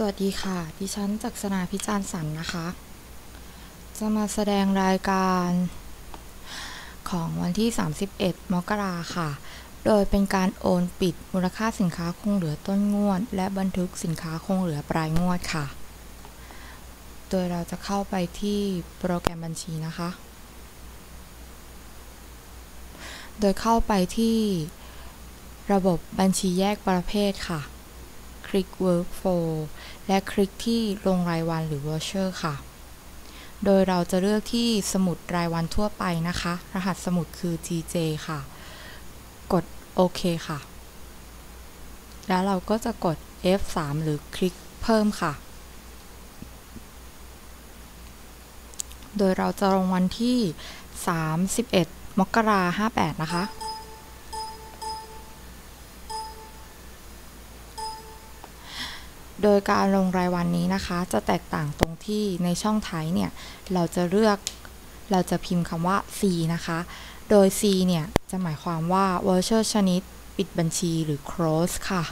สวัสดีค่ะ ดิฉันจักษนาพิจารณ์สันนะคะ จะมาแสดงรายการของวันที่ 31 มกราค่ะ โดยเป็นการโอนปิดมูลค่าสินค้าคงเหลือต้นงวด และบันทึกสินค้าคงเหลือปลายงวดค่ะ โดยเราจะเข้าไปที่โปรแกรมบัญชีนะคะ โดยเข้าไปที่ระบบบัญชีแยกประเภทค่ะคลิก Workflow และคลิกที่ลงรายวันหรือ Voucher ค่ะ โดยเราจะเลือกที่สมุดรายวันทั่วไปนะคะ รหัสสมุดคือ GJ ค่ะ กดโอเคค่ะ แล้วเราก็จะกด F3 หรือคลิกเพิ่มค่ะ โดยเราจะลงวันที่ 31 มกราคม58 นะคะ โดยการลงรายวันนี้นะคะ จะแตกต่างตรงที่ในช่องท้ายเนี่ย เราจะเลือกเราจะพิมพ์คำว่า C นะคะ โดย C เนี่ย จะหมายความว่า voucher ชนิด ปิดบัญชีหรือ close ค่ะ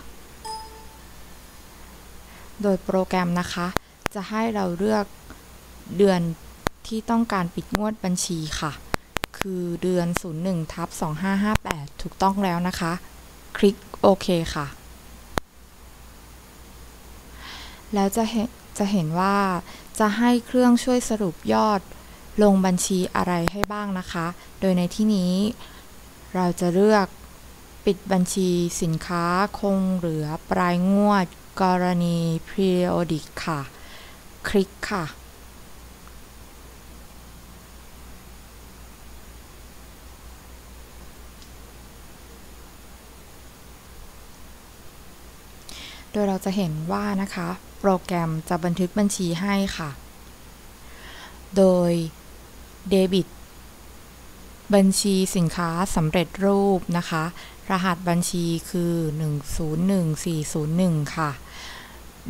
โดยโปรแกรมนะคะ จะให้เราเลือกเดือนที่ต้องการปิดงวดบัญชีค่ะ คือเดือน 01ทับ2558 ถูกต้องแล้วนะคะ คลิกโอเคค่ะ แล้วจะเห็นจะเห็นว่าจะให้เครื่องช่วยสรุปยอดลงบัญชีอะไรให้บ้างนะคะ โดยในที่นี้เราจะเลือกปิดบัญชีสินค้าคงเหลือปลายงวด กรณี periodic ค่ะ คลิกค่ะ โดยเราจะเห็นว่านะคะ โปรแกรมจะบันทึกบัญชีให้ค่ะ โดยเดบิตบัญชีสินค้าสำเร็จรูปนะคะ รหัสบัญชีคือ 101401 ค่ะ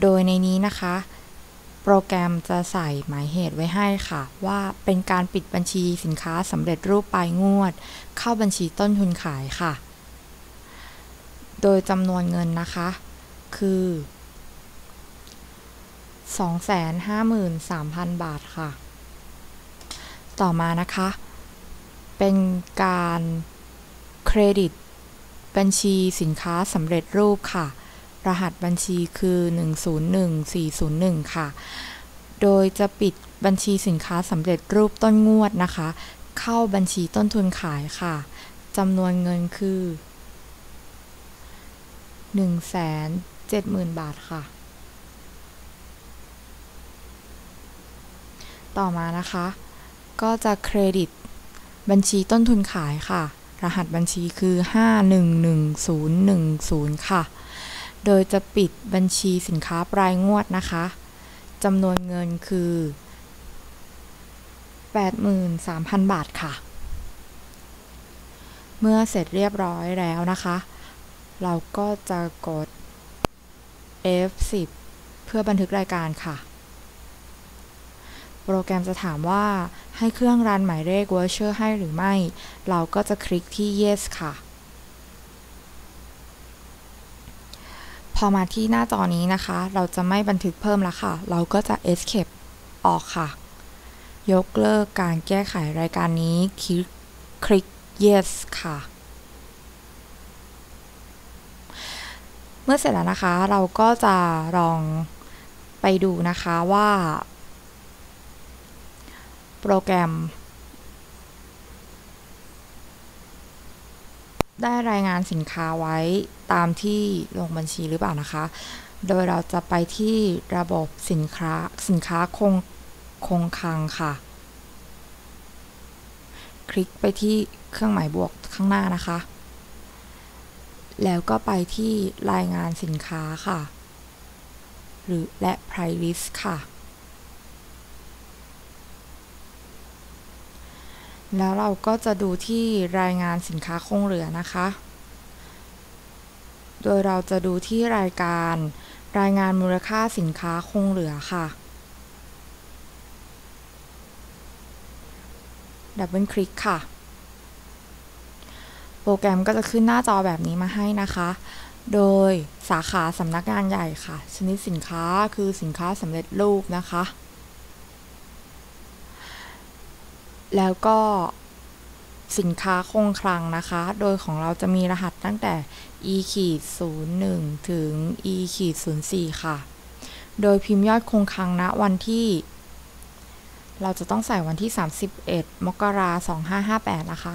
โดยในนี้นะคะ โปรแกรมจะใส่หมายเหตุไว้ให้ค่ะ ว่าเป็นการปิดบัญชีสินค้าสำเร็จรูปปลายงวด เข้าบัญชีต้นทุนขายค่ะ โดยจำนวนเงินนะคะ คือ 253,000 บาทค่ะ ต่อมานะคะ เป็นการเครดิต บัญชีสินค้าสำเร็จรูปค่ะ รหัสบัญชีคือ 101401 ค่ะ โดยจะปิดบัญชีสินค้าสำเร็จรูปต้นงวดนะคะ เข้าบัญชีต้นทุนขายค่ะจำนวนเงินคือ 170,000 บาทค่ะ ต่อมานะคะ ก็จะเครดิตบัญชีต้นทุนขายค่ะ รหัสบัญชีคือ 511010 ค่ะ โดยจะปิดบัญชีสินค้าปลายงวดนะคะจำนวนเงินคือ 83,000 บาทค่ะ เมื่อเสร็จเรียบร้อยแล้วนะคะ เราก็จะกด F10 เพื่อบันทึกรายการค่ะ โปรแกรมจะถามว่าให้เครื่องรันหมายเลข voucher ให้หรือไม่ เราก็จะคลิกที่ yes ค่ะ พอมาที่หน้าจอนี้นะคะ เราจะไม่บันทึกเพิ่มแล้วค่ะ เราก็จะ escape ออกค่ะ ยกเลิกการแก้ไขรายการนี้ คลิกคลิก yes ค่ะ เมื่อเสร็จแล้วนะคะ เราก็จะลองไปดูนะคะว่า โปรแกรม ได้รายงานสินค้าไว้ตามที่ลงบัญชีหรือเปล่านะคะ โดยเราจะไปที่ระบบสินค้าสินค้าคงคงคลังค่ะ คลิกไปที่เครื่องหมายบวกข้างหน้านะคะ แล้วก็ไปที่รายงานสินค้าค่ะ หรือและ price list ค่ะ แล้วเราก็จะดูที่รายงานสินค้าคงเหลือนะคะ โดยเราจะดูที่รายการ รายงานมูลค่าสินค้าคงเหลือค่ะ ดับเบิลคลิกค่ะ โปรแกรมก็จะขึ้นหน้าจอแบบนี้มาให้นะคะ โดยสาขาสำนักงานใหญ่ค่ะ ชนิดสินค้าคือสินค้าสำเร็จรูปนะคะ แล้วก็สินค้าคงคลังนะคะ โดยของเราจะมีรหัสตั้งแต่ e ขีด01 ถึง e ขีด04 ค่ะ โดยพิมพ์ยอดคงคลังณวันที่ เราจะต้องใส่วันที่ 31 มกราคม2558 นะคะ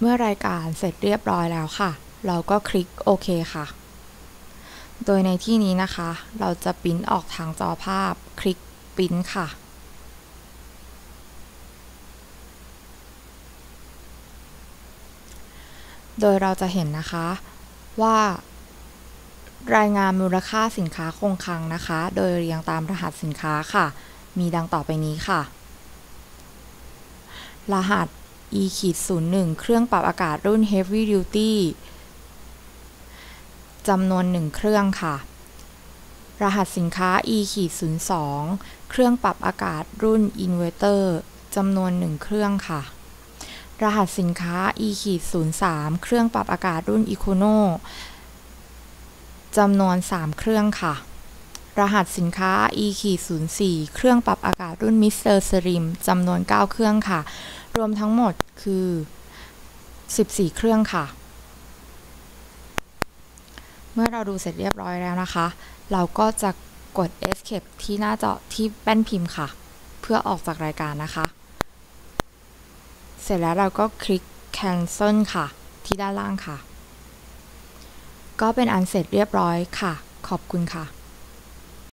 เมื่อรายการเสร็จเรียบร้อยแล้วค่ะ เราก็คลิกโอเคค่ะ โดยในที่นี้นะคะ เราจะปริ้นออกทางจอภาพ คลิกปริ้นค่ะ โดยเราจะเห็นนะคะว่า รายงานมูลค่าสินค้าคงคลังนะคะ โดยเรียงตามรหัสสินค้าค่ะ มีดังต่อไปนี้ค่ะ รหัส e ขีด01เครื่องปรับอากาศรุ่น heavy duty จำนวน1เครื่องค่ะ รหัสสินค้า e ขีด02 เครื่องปรับอากาศรุ่น inverter จำนวน1เครื่องค่ะ รหัสสินค้า e ขีด03 เครื่องปรับอากาศรุ่น econo จำนวน 3 เครื่องค่ะ รหัสสินค้า e ขีด04 เครื่องปรับอากาศรุ่น Mr. Slim จำนวน 9 เครื่องค่ะ รวมทั้งหมดคือ 14 เครื่องค่ะ เมื่อเราดูเสร็จเรียบร้อยแล้วนะคะ เราก็จะกด escape ที่หน้าจอที่แป้นพิมพ์ค่ะ เพื่อออกจากรายการนะคะ เสร็จแล้วเราก็คลิก cancel ค่ะ ที่ด้านล่างค่ะ ก็เป็นอันเสร็จเรียบร้อยค่ะ ขอบคุณค่ะ